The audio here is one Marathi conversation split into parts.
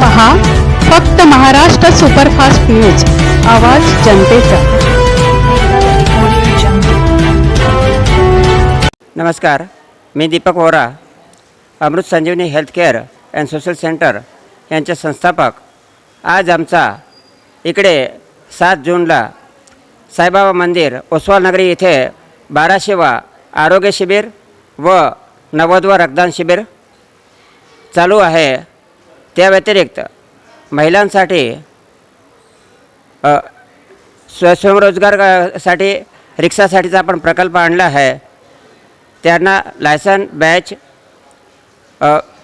पहा फक्त महाराष्ट्र सुपरफास्ट न्यूज आवाज जनतेचा. नमस्कार मी Deepak Vora Amrut Sanjeevani healthcare and social centre यांचे संस्थापक. आज आमचा इकडे सात जूनला साईबाबा मंदिर ओसवाल नगरी इथे बाराशेवा आरोग्य शिबिर व नव्वदवा रक्तदान शिबिर चालू आहे. त्या व्यतिरिक्त महिलांसाठी अ, स्व स्वयंरोजगारासाठी रिक्षासाठीचा आपण प्रकल्प आणला आहे. त्यांना लायसन बॅच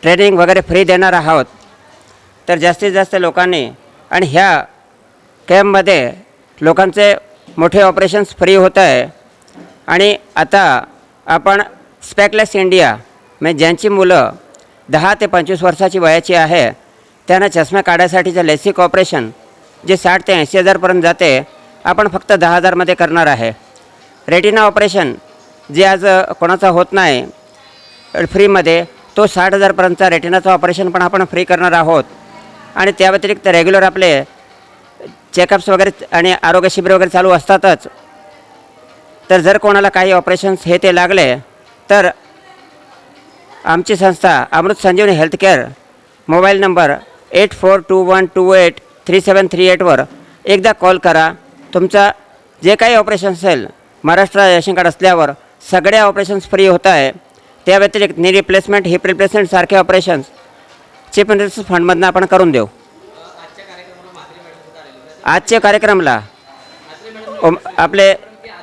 ट्रेनिंग वगैरे फ्री देणार आहोत. तर जास्तीत जास्त लोकांनी आणि ह्या कॅम्पमध्ये लोकांचे मोठे ऑपरेशन्स फ्री होत आहे. आणि आता आपण स्पॅकलेस इंडिया म्हणजे ज्यांची मुलं दहा ते पंचवीस वर्षाची वयाची आहे. त्यांना चष्मा काढायसाठीचं लेसिक ऑपरेशन जे साठ ते ऐंशी हजारपर्यंत जाते आपण फक्त दहा हजारमध्ये करणार आहे. रेटिना ऑपरेशन जे आज कोणाचा होत नाही फ्रीमध्ये तो साठ हजारपर्यंतचा रेटिनाचं ऑपरेशन पण आपण फ्री करणार आहोत. आणि त्या व्यतिरिक्त रेग्युलर आपले चेकअप्स वगैरे आणि आरोग्य शिबिर वगैरे चालू असतातच. तर जर कोणाला काही ऑपरेशन्स हे ते लागले तर आमची संस्था Amrut Sanjeevani healthcare mobile number eight four two one two eight three seven three एटवर एकदा कॉल करा. तुमचा जे काही ऑपरेशन असेल महाराष्ट्र रेशन कार्ड असल्यावर सगळ्या ऑपरेशन्स फ्री होत आहे. त्या व्यतिरिक्त नी रिप्लेसमेंट हिप रिप्लेसमेंट सारखे ऑपरेशन्स चीफ मिनिस्टर फंडमधनं आपण करून देऊ. आजच्या कार्यक्रमाला ओम आपले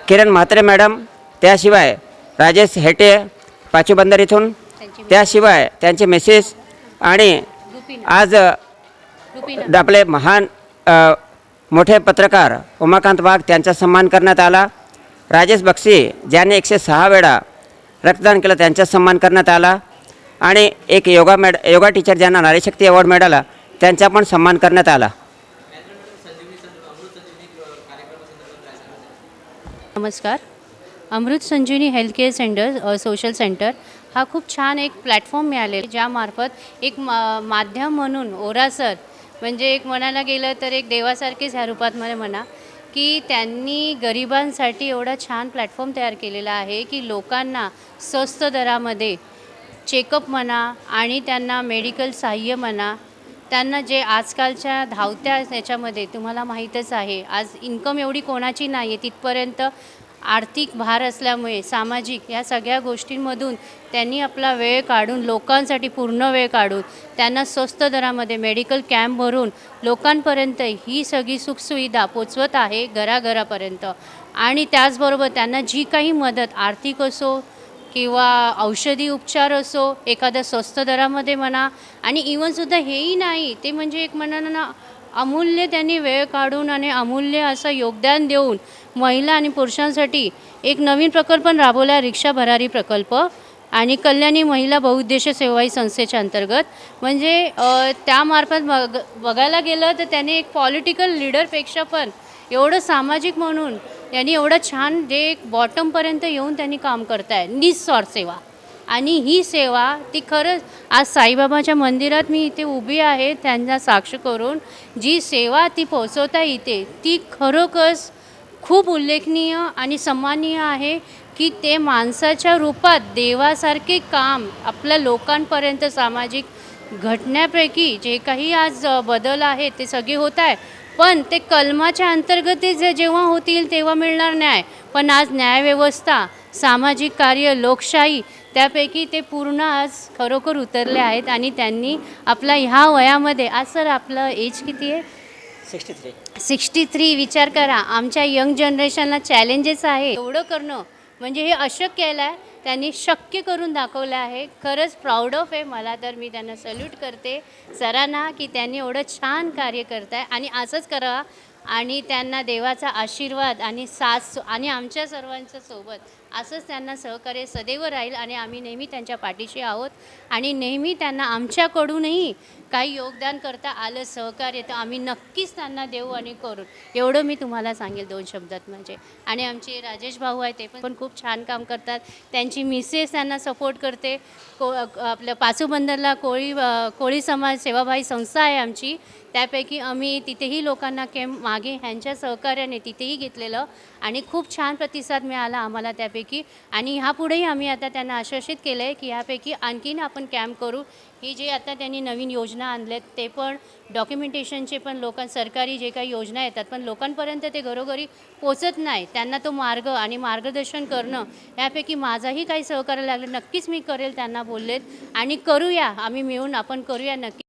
किरण म्हात्रे मॅडम त्याशिवाय राजेश हेटे पाचूबंदर इथून त्याशिवाय त्यांचे मिसेस आणि आज आपले महान मोठे पत्रकार उमाकांत वाघ त्यांचा सन्मान करण्यात आला. राजेश बक्षी ज्यांनी एकशे सहा वेळा रक्तदान केलं त्यांचा सन्मान करण्यात आला. आणि एक योगा मॅड योगा टीचर ज्यांना नारीशक्ती अवॉर्ड मिळाला त्यांचा पण सन्मान करण्यात आला. नमस्कार. अमृत संजीवनी हेल्थकेअर सेंटर अ, सोशल सेंटर हा खूप छान एक प्लॅटफॉर्म मिळालेला ज्यामार्फत एक मा माध्यम म्हणून ओरासर म्हणजे एक म्हणायला गेलं तर एक देवासारखेच ह्या रूपात मला म्हणा की त्यांनी गरिबांसाठी एवढा छान प्लॅटफॉर्म तयार केलेला आहे की लोकांना स्वस्त दरामध्ये चेकअप म्हणा आणि त्यांना मेडिकल सहाय्य म्हणा त्यांना जे आजकालच्या धावत्या याच्यामध्ये तुम्हाला माहीतच आहे आज इन्कम एवढी कोणाची नाही आहे तिथपर्यंत आर्थिक भार असल्यामुळे सामाजिक या सगळ्या गोष्टींमधून त्यांनी आपला वेळ काढून लोकांसाठी पूर्ण वेळ काढून त्यांना स्वस्त दरामध्ये मेडिकल कॅम्प भरून लोकांपर्यंत ही सगळी सुखसुविधा पोचवत आहे घराघरापर्यंत. आणि त्याचबरोबर त्यांना जी काही मदत आर्थिक असो किंवा औषधी उपचार असो एखाद्या स्वस्त दरामध्ये म्हणा आणि इव्हनसुद्धा हेही नाही ते म्हणजे एक म्हणा ना अमूल्य त्यांनी वेळ काढून आणि अमूल्य असं योगदान देऊन महिला आणि पुरुषांसाठी एक नवीन प्रकल्प राबवला रिक्षा भरारी प्रकल्प. आणि कल्याणी महिला बहुउद्देशीय सेवाई संस्थेच्या अंतर्गत. म्हणजे त्यामार्फत बघ बघायला गेलं तर त्याने एक पॉलिटिकल लीडरपेक्षा पण एवढं सामाजिक म्हणून त्यांनी एवढं छान जे एक बॉटमपर्यंत येऊन त्यांनी काम करताय निस्वार्थ सेवा. आणि ही सेवा ती खरंच आज साईबाबाच्या मंदिरात मी इथे उभी आहे त्यांना साक्ष करून जी सेवा ती पोचवता येते ती खरोखरच खूप उल्लेखनीय आणि सन्माननीय आहे की ते माणसाच्या रूपात देवासारखे काम आपल्या लोकांपर्यंत सामाजिक घटण्यापैकी जे काही आज बदल आहेत ते सगळे होत आहे. पण ते कलमाच्या अंतर्गत जे जेव्हा होतील तेव्हा मिळणार न्याय. पण आज न्यायव्यवस्था सामाजिक कार्य लोकशाही त्यापैकी ते पूर्ण आज खरोखर उतरले आहेत आणि त्यांनी आपला ह्या वयामध्ये आज सर आपलं एज किती आहे? सिक्स्टी थ्री सिक्स्टी थ्री विचार करा. आमच्या यंग जनरेशनला चॅलेंजेस आहे एवढं करणं म्हणजे हे अशक्य केलं आहे. त्यांनी शक्य करून दाखवलं आहे. खरंच प्राऊड ऑफ आहे. मला तर मी त्यांना सल्यूट करते. सरांना की त्यांनी एवढं छान कार्य करत आहे आणि असंच करा. आणि त्यांना देवाचा आशीर्वाद आणि साथ आणि आमच्या सर्वांच्या सोबत असंच त्यांना सहकार्य सदैव राहील आणि आम्ही नेहमी त्यांच्या पाठीशी आहोत. आणि नेहमी त्यांना आमच्याकडूनही काही योगदान करता आलं सहकार्य तर आम्ही नक्कीच त्यांना देऊ आणि करू. एवढं मी तुम्हाला सांगेल दोन शब्दात म्हणजे. आणि आमचे राजेश भाऊ आहे ते पण पण खूप छान काम करतात. त्यांची मिसेस त्यांना सपोर्ट करते. को आपल्या पाचूबंदरला कोळी कोळी समाज सेवाभाई संस्था आहे आमची. त्यापैकी आम्ही तिथेही लोकांना केम मागे ह्यांच्या सहकार्याने तिथेही घेतलेलं. आणि खूप छान प्रतिसाद मिळाला आम्हाला त्यापैकी. आणि ह्यापुढेही आम्ही आता त्यांना आश्वासित केलं आहे की ह्यापैकी आणखीन आपण कॅम्प करू. ही जे आता त्यांनी नवीन योजना आणल्यात ते पण डॉक्युमेंटेशनचे पण लोकां सरकारी जे काही योजना येतात पण लोकांपर्यंत ते घरोघरी पोचत नाही. त्यांना तो मार्ग आणि मार्गदर्शन करणं यापैकी माझाही काही सहकार्य लागलं. नक्कीच मी करेल त्यांना बोललेत. आणि करूया आम्ही मिळून आपण करूया नक्की.